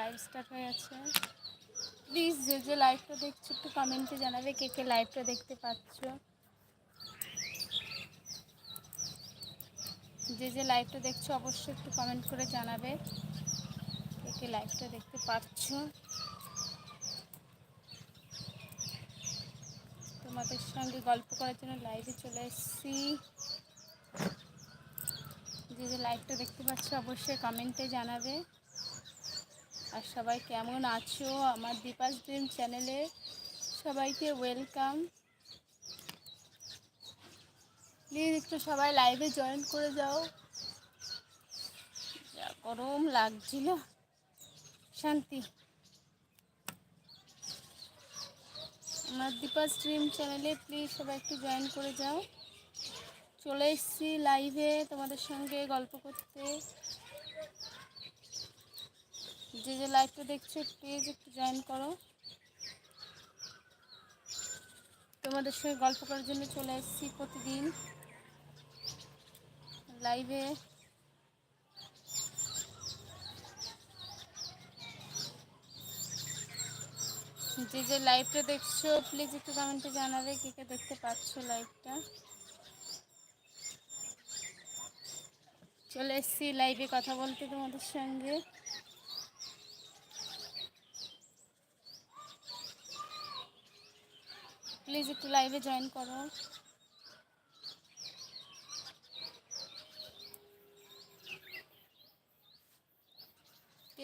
Live start হয়ে আছে please যে যে লাইভটা দেখছ, একটু কমেন্টে জানাবে কে কে লাইভটা দেখতে পাচ্ছ। যে যে লাইভটা দেখছ, অবশ্যই একটু কমেন্ট করে জানাবে কে কে লাইভটা দেখতে পাচ্ছ। তোমাদের সঙ্গে গল্প করার জন্য লাইভে চলে এসেছি। যে যে লাইভটা দেখতে পাচ্ছ, অবশ্যই কমেন্টে জানাবে। আর সবাই কেমন আছো আমার দীপাস ড্রিম চ্যানেলে? সবাইকে ওয়েলকাম। প্লিজ একটু সবাই লাইভে জয়েন করে যাও। যা গরম লাগছিল। শান্তি। আমার দীপা স্ট্রিম চ্যানেলে প্লিজ সবাই একটু জয়েন করে যাও। চলে এসেছি লাইভে তোমাদের সঙ্গে গল্প করতে। যে যে লাইভটা দেখছ প্লিজ একটু জয়েন করো। তোমাদের সঙ্গে গল্প করার জন্য চলে এসেছি প্রতিদিন। লাইভে যে যে লাইভটা দেখছ প্লিজ একটু কমেন্টে জানাবে কে কে দেখতে পাচ্ছ লাইভটা চলে এসেছি লাইভে কথা বলতে তোমাদের সঙ্গে। প্লিজ একটু লাইভে জয়েন করো।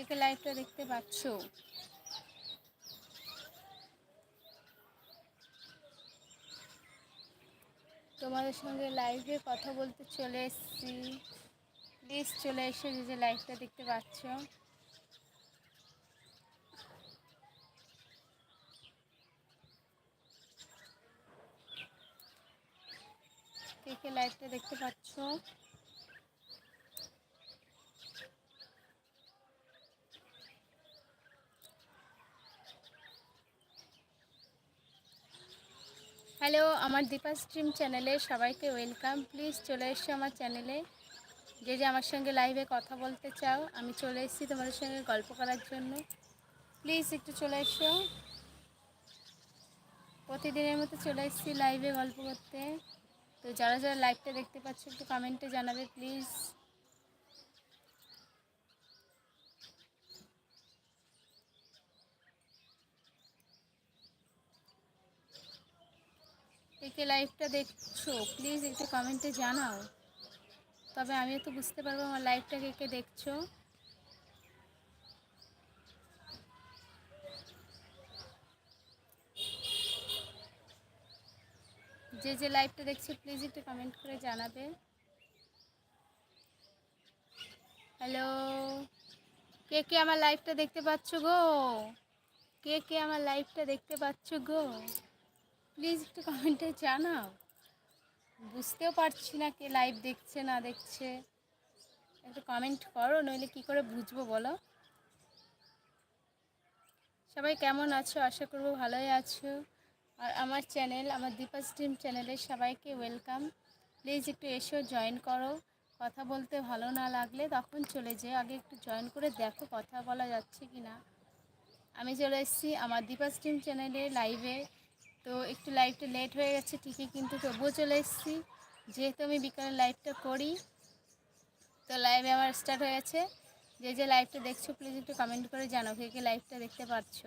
কে লাইভটা দেখতে পাচ্ছ? তোমাদের সঙ্গে লাইভে কথা বলতে চলে এসেছি। প্লিজ চলে এসে যে লাইভটা দেখতে পাচ্ছ। কে কে লাইভটা দেখতে পাচ্ছ। হ্যালো আমার দীপা স্ট্রিম চ্যানেলে সবাইকে ওয়েলকাম প্লিজ চলে এসো আমার চ্যানেলে যে যে আমার সঙ্গে লাইভে কথা বলতে চাও, আমি চলে এসেছি তোমাদের সঙ্গে গল্প করার জন্য। প্লিজ একটু চলে এসো। প্রতিদিনের মতো চলে এসেছি লাইভে গল্প করতে। তো যারা যারা লাইভটা দেখতে পাচ্ছ একটু কমেন্টে জানাবে প্লিজ কে লাইভটা দেখছ প্লিজ একটু কমেন্টে জানাও। তবে আমিও তো বুঝতে পারব আমার লাইভটা কে কে দেখছ। যে যে লাইভটা দেখছ প্লিজ একটু কমেন্ট করে জানাবে। হ্যালো কে কে আমার লাইভটা দেখতে পাচ্ছ গো? কে কে আমার লাইভটা দেখতে পাচ্ছ গো? প্লিজ একটু কমেন্টে জানাও। বুঝতেও পারছি না কে লাইভ দেখছে, না দেখছে। একটু কমেন্ট করো, নইলে কি করে বুঝব বলো? সবাই কেমন আছো? আশা করব ভালোই আছো। আর আমার চ্যানেল, আমার দীপা স্ট্রিম চ্যানেলে সবাইকে ওয়েলকাম। প্লিজ একটু এসো, জয়েন করো। কথা বলতে ভালো না লাগলে তখন চলে যেও। আগে একটু জয়েন করে দেখো কথা বলা যাচ্ছে কি না। আমি চলে এসেছি আমার দীপা স্ট্রিম চ্যানেলে লাইভে। তো একটু লাইভটা লেট হয়ে গেছে ঠিকই, কিন্তু তবুও চলে এসেছি। যেহেতু আমি বিকালে লাইভটা করি, তো লাইভে আমার স্টার্ট হয়ে গেছে। যে যে লাইভটা দেখছ, প্লিজ একটু কমেন্ট করে জানো কে কে লাইভটা দেখতে পাচ্ছ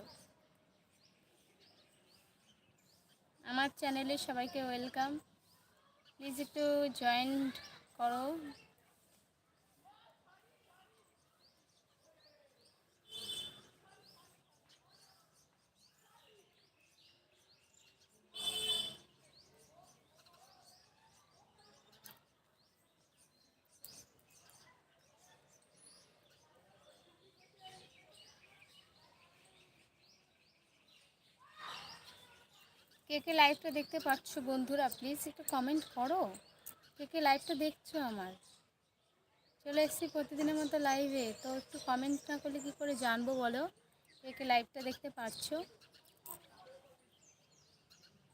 আমার চ্যানেলে সবাইকে ওয়েলকাম। প্লিজ একটু জয়েন করো। কে কে লাইভটা দেখতে পাচ্ছ বন্ধুরা? প্লিজ একটু কমেন্ট করো। কে কে লাইভটা দেখছ আমার? চলে এসেছি প্রতিদিনের মতো লাইভে তো একটু কমেন্ট না করলে কী করে জানব বলো? কে কে লাইভটা দেখতে পাচ্ছ?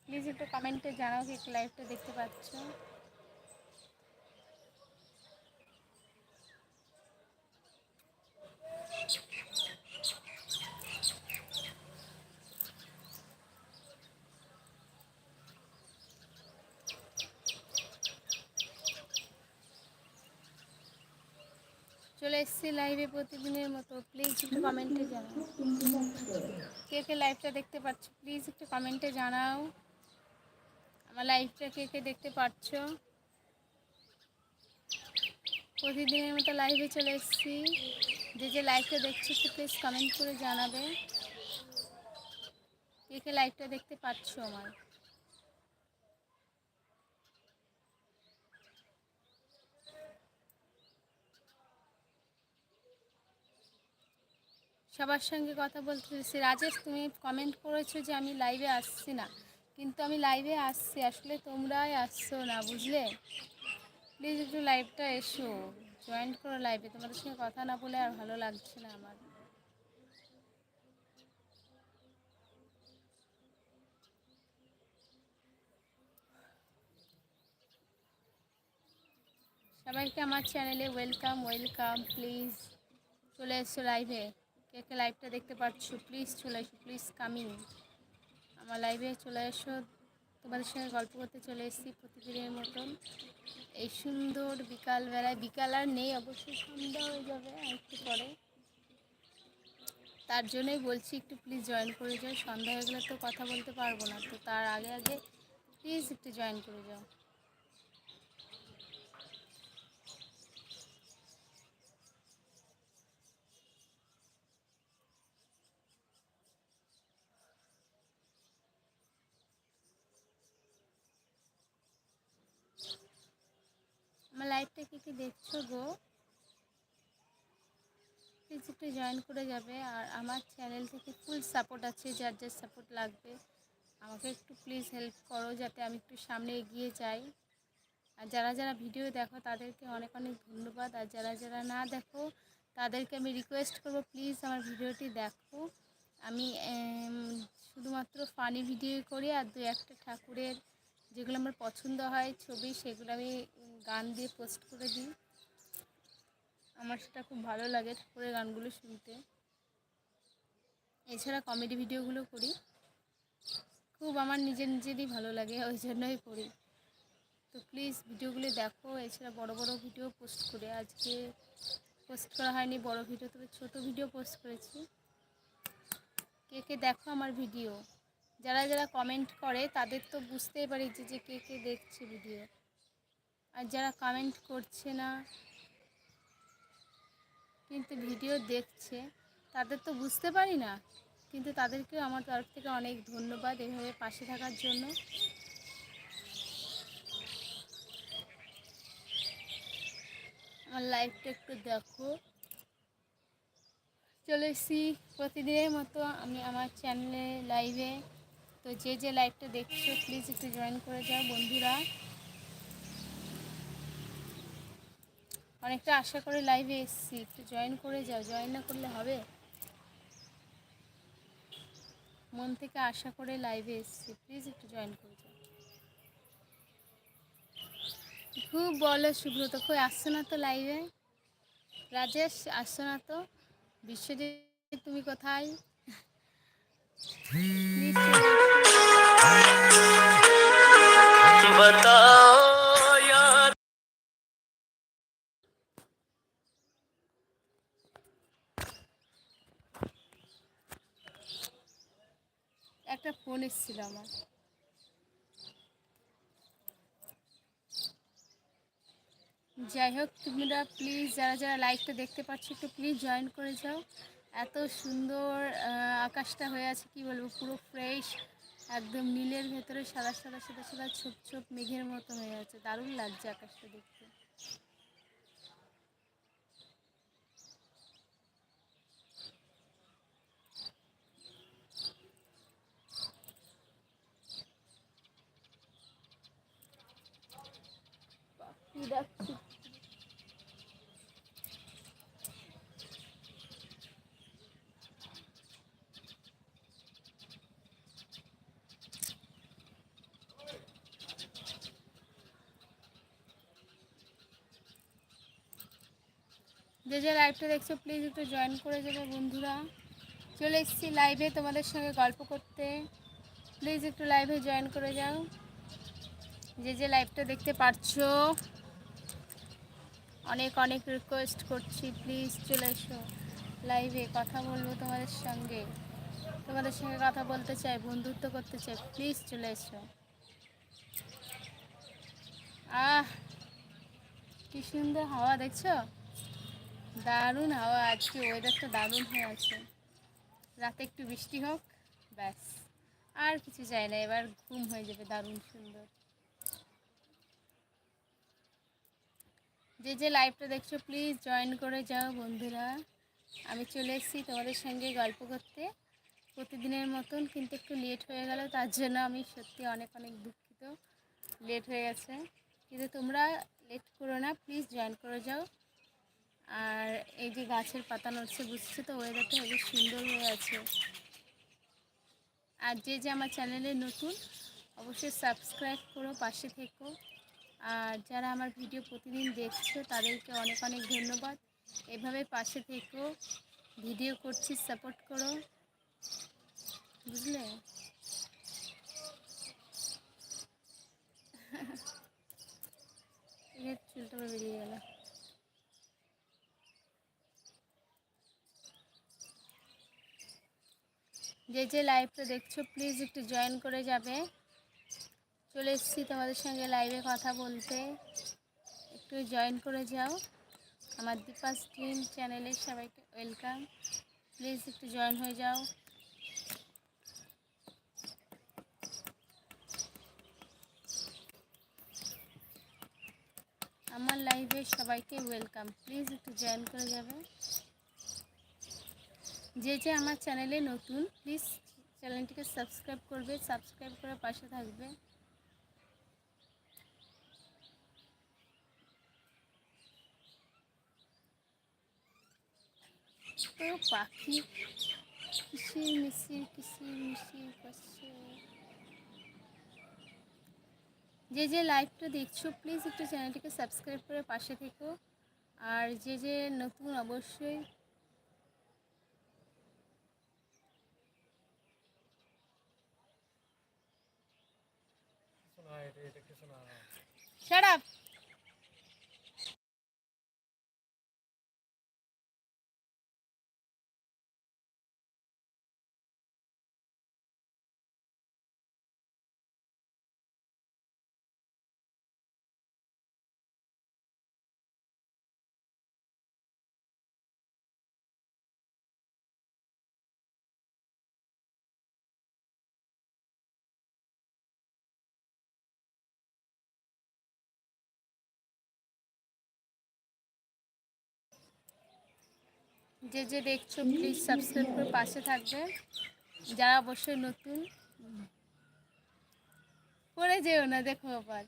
প্লিজ একটু কমেন্টে জানাও কে কে লাইভটা দেখতে পাচ্ছ। এসেছি লাইভে প্রতিদিনের মতো। প্লিজ একটু কমেন্টে জানাও। কে কে লাইভটা দেখতে পাচ্ছ? প্লিজ একটু কমেন্টে জানাও। আমার লাইভটা কে কে দেখতে পাচ্ছ? প্রতিদিনের মতো লাইভে চলে এসেছি। যে যে লাইভটা দেখছ, একটু প্লিজ কমেন্ট করে জানাবে। কে কে লাইভটা দেখতে পাচ্ছ আমার? সবার সঙ্গে কথা বলতে চাইছি রাজেশ, তুমি কমেন্ট করেছ যে আমি লাইভে আসছি না। কিন্তু আমি লাইভে আসছি, আসলে তোমরাই আসছো না, বুঝলে? প্লিজ একটু লাইভটা এসো জয়েন করো লাইভে তোমাদের সঙ্গে কথা না বলে আর ভালো লাগছে না আমার। সবাইকে আমার চ্যানেলে ওয়েলকাম ওয়েলকাম প্লিজ চলে এসো লাইভে কে কে লাইভটা দেখতে পাচ্ছ প্লিজ চলে এসো প্লিজ কামিং আমার লাইভে চলে এসো। তোমাদের সঙ্গে গল্প করতে চলে এসেছি প্রতিদিনের মতন। এই সুন্দর বিকালবেলায় বিকাল আর নেই, অবশ্যই সন্ধ্যা হয়ে যাবে আর একটু পরে। তার জন্যই বলছি একটু প্লিজ জয়েন করে যাও। সন্ধ্যা হয়ে গেলে তো কথা বলতে পারব না। তো তার আগে আগে প্লিজ একটু জয়েন করে যাও। আমার লাইভটা কি কি দেখছ গো? প্লিজ একটু জয়েন করে যাবে। আর আমার চ্যানেল থেকে ফুল সাপোর্ট আছে, যার যার সাপোর্ট লাগবে। আমাকে একটু প্লিজ হেল্প করো, যাতে আমি একটু সামনে এগিয়ে যাই। আর যারা যারা ভিডিও দেখো, তাদেরকে অনেক অনেক ধন্যবাদ। আর যারা যারা না দেখো, তাদেরকে আমি রিকোয়েস্ট করব প্লিজ আমার ভিডিওটি দেখো। আমি শুধুমাত্র ফানি ভিডিও করি, আর দু একটা ঠাকুরের যেগুলো আমার পছন্দ হয়, ছবি সেগুলো আমি গান দিয়ে পোস্ট করে দিই। আমার সেটা খুব ভালো লাগে ঠাকুরের গানগুলো শুনতে। এছাড়া কমেডি ভিডিওগুলো করি। খুব আমার নিজের নিজেরই ভালো লাগে, ওই জন্যই করি। তো প্লিজ ভিডিওগুলো দেখো, এছাড়া বড় বড় ভিডিও পোস্ট করে। আজকে পোস্ট করা হয়নি, বড় ভিডিও তবে ছোট ভিডিও পোস্ট করেছি। কে কে দেখো আমার ভিডিও যারা যারা কমেন্ট করে, তাদের তো বুঝতেই পারি যে যে কে কে দেখছে ভিডিও আর যারা কমেন্ট করছে না, কিন্তু ভিডিও দেখছে, তাদের তো বুঝতে পারি না। কিন্তু তাদেরকেও আমার তরফ থেকে অনেক ধন্যবাদ এভাবে পাশে থাকার জন্য। আমার লাইফটা একটু দেখো। চলে এসেছি প্রতিদিনের মতো আমি আমার চ্যানেলে লাইভে তো যে যে লাইভটা দেখছ প্লিজ একটু জয়েন করে যাও বন্ধুরা। অনেকটা আশা করে লাইভে এসেছি, একটু জয়েন করে যাও। জয়েন না করলে হবে? মন থেকে আশা করে লাইভে এসেছি প্লিজ একটু জয়েন করে যাও। খুব বলো সুব্রত, কই আসছো না তো লাইভে রাজেশ, আসছো না তো? বিশ্বজিৎ, তুমি কোথায়? একটা ফোন এসেছিল আমার। যাই হোক, তোমরা প্লিজ যারা যারা লাইভটা দেখতে পাচ্ছ, একটু প্লিজ জয়েন করে যাও। এত সুন্দর আকাশটা হয়ে আছে, কি বলব, পুরো ফ্রেশ একদম নীলের ভেতরে সাদা সাদা সাদা সাদা, ছোপ ছোপ মেঘের মতো হয়ে আছে। দারুণ লাগছে আকাশটা দেখতে। পাখি ডাকছে যে যে লাইভটা দেখছ প্লিজ একটু জয়েন করে যাবে বন্ধুরা। চলে এসেছি লাইভে তোমাদের সঙ্গে গল্প করতে। প্লিজ একটু লাইভে জয়েন করে যাও। যে যে লাইভটা দেখতে পারছ, অনেক অনেক রিকোয়েস্ট করছি প্লিজ চলে এসো। লাইভে কথা বলব তোমাদের সঙ্গে। তোমাদের সঙ্গে কথা বলতে চাই, বন্ধুত্ব করতে চাই প্লিজ চলে এসো। আহ, কি সুন্দর হাওয়া, দেখছ? দারুণ হাওয়া আজকে ওয়েদারটা দারুণ হয়ে আছে। রাতে একটু বৃষ্টি হোক, ব্যাস। আর কিছু চাই না, এবার ঘুম হয়ে যাবে দারুণ সুন্দর। যে যে লাইভটা দেখছ প্লিজ জয়েন করে যাও বন্ধুরা। আমি চলে এসেছি তোমাদের সঙ্গে গল্প করতে। প্রতিদিনের মতন কিন্তু একটু লেট হয়ে গেল, তার জন্য আমি সত্যি অনেক অনেক দুঃখিত। লেট হয়ে গেছে। কিন্তু তোমরা লেট করো না প্লিজ জয়েন করে যাও। আর এই যে গাছের পাতা নড়ছে বুঝছ তো? ওয়েদারটা হেবি সুন্দর হয়ে আছে। আর যে যে আমার চ্যানেলে নতুন, অবশ্যই সাবস্ক্রাইব করো, পাশে থেকো। আর যারা আমার ভিডিও প্রতিদিন দেখছ, তাদেরকে অনেক অনেক ধন্যবাদ। এভাবে পাশে থেকো ভিডিও করছি সাপোর্ট করো। বুঝলে? চুলটা বেরিয়ে গেল। যে যে লাইভটা দেখছ প্লিজ একটু জয়েন করে যাবে। চলে এসেছি তোমাদের সঙ্গে লাইভে কথা বলতে। একটু জয়েন করে যাও। আমার দীপা স্ট্রিম চ্যানেলের সবাইকে ওয়েলকাম প্লিজ একটু জয়েন হয়ে যাও। আমার লাইভে সবাইকে ওয়েলকাম প্লিজ একটু জয়েন করে যাবে। যে যে আমার চ্যানেলে নতুন প্লিজ চ্যানেলটিকে সাবস্ক্রাইব করবে সাবস্ক্রাইব করে পাশে থাকবে। তো পাখি কিসির মিশির কিসির মিশির করছে যে যে লাইভটা দেখছ প্লিজ একটু চ্যানেলটিকে সাবস্ক্রাইব করে পাশে থেকো। আর যে যে নতুন, অবশ্যই Shut up. যে যে দেখছ প্লিজ সাবস্ক্রাইব করে পাশে থাকবে। যারা অবশ্যই নতুন, পড়ে যেও না, দেখো আবার।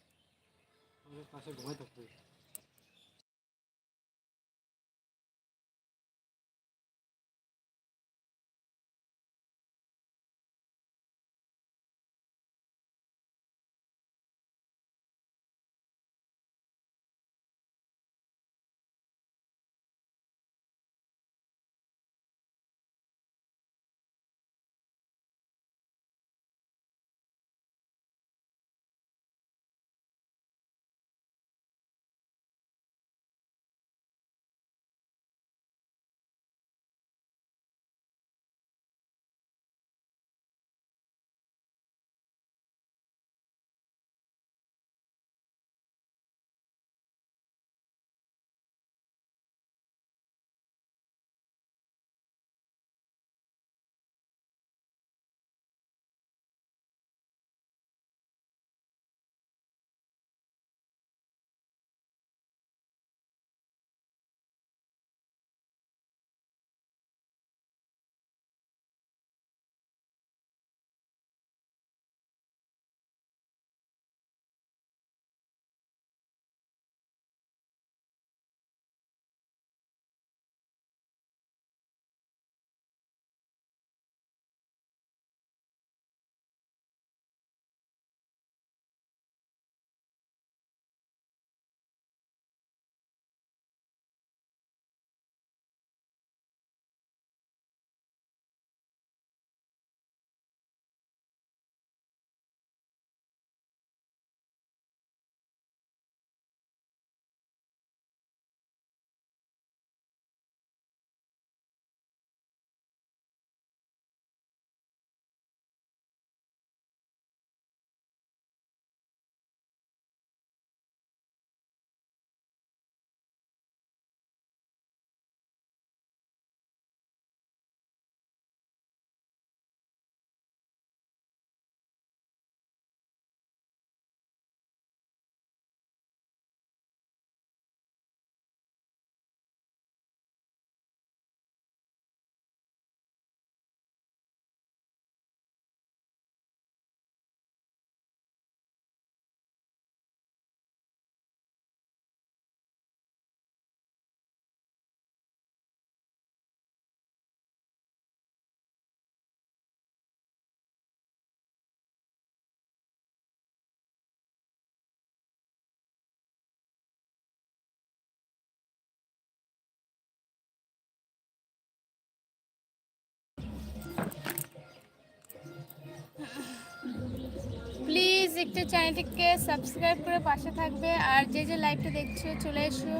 একটু চ্যানেলটিকে সাবস্ক্রাইব করে পাশে থাকবে। আর যে যে লাইভটা দেখছ, চলে এসো।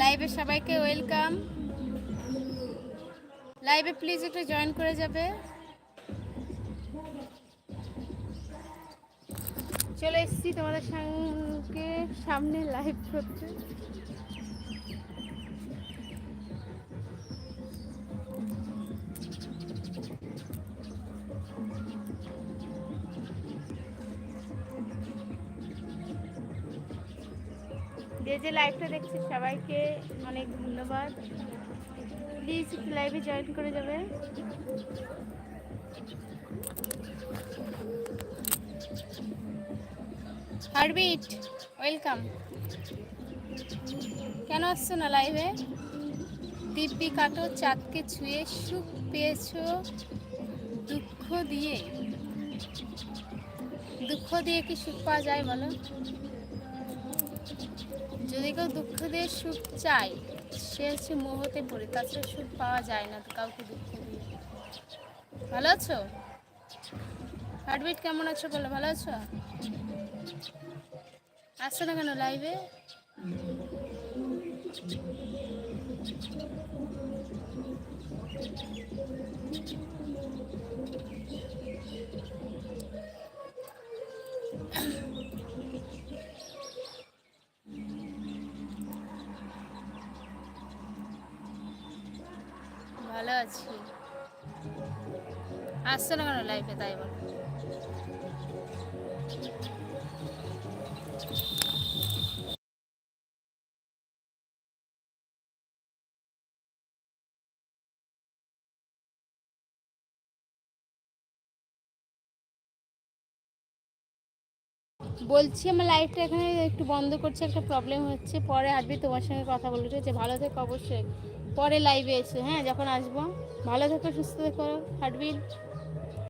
লাইভে সবাইকে ওয়েলকাম লাইভে প্লিজ একটু জয়েন করে যাবে। চলে এসেছি তোমাদের সঙ্গে সামনে লাইভ করতে। যে যে লাইভটা দেখছে, সবাইকে অনেক ধন্যবাদ। প্লিজ লাইভে জয়েন করে যাবে হারবিট ওয়েলকাম কেন আসছো না লাইভে দিব্যি কাটো, চাঁদকে ছুঁয়ে সুখ পেয়েছ দুঃখ দিয়ে। দুঃখ দিয়ে কি সুখ পাওয়া যায় বলো? যদি কেউ দুঃখ দিয়ে সুখ চায়, সে হচ্ছে মোহতে পড়ে, তাছাড়া সুখ পাওয়া যায় না, কাউকে দুঃখ দিয়ে। ভালো আছো? হার্টবিট কেমন আছো বলো, ভালো আছো? আসছো না কেন লাইভে ভালো আছি। আসছো না কেন লাইফে তাই বলো। বলছি, আমার লাইফটা এখানে একটু বন্ধ করছে, একটা প্রবলেম হচ্ছে। পরে আসবি তোমার সঙ্গে কথা বলে ঠিক আছে ভালো থেকো অবশ্যই। পরে লাইভে এসে হ্যাঁ যখন আসব ভালো থেকো সুস্থ থেকো হাঁটবি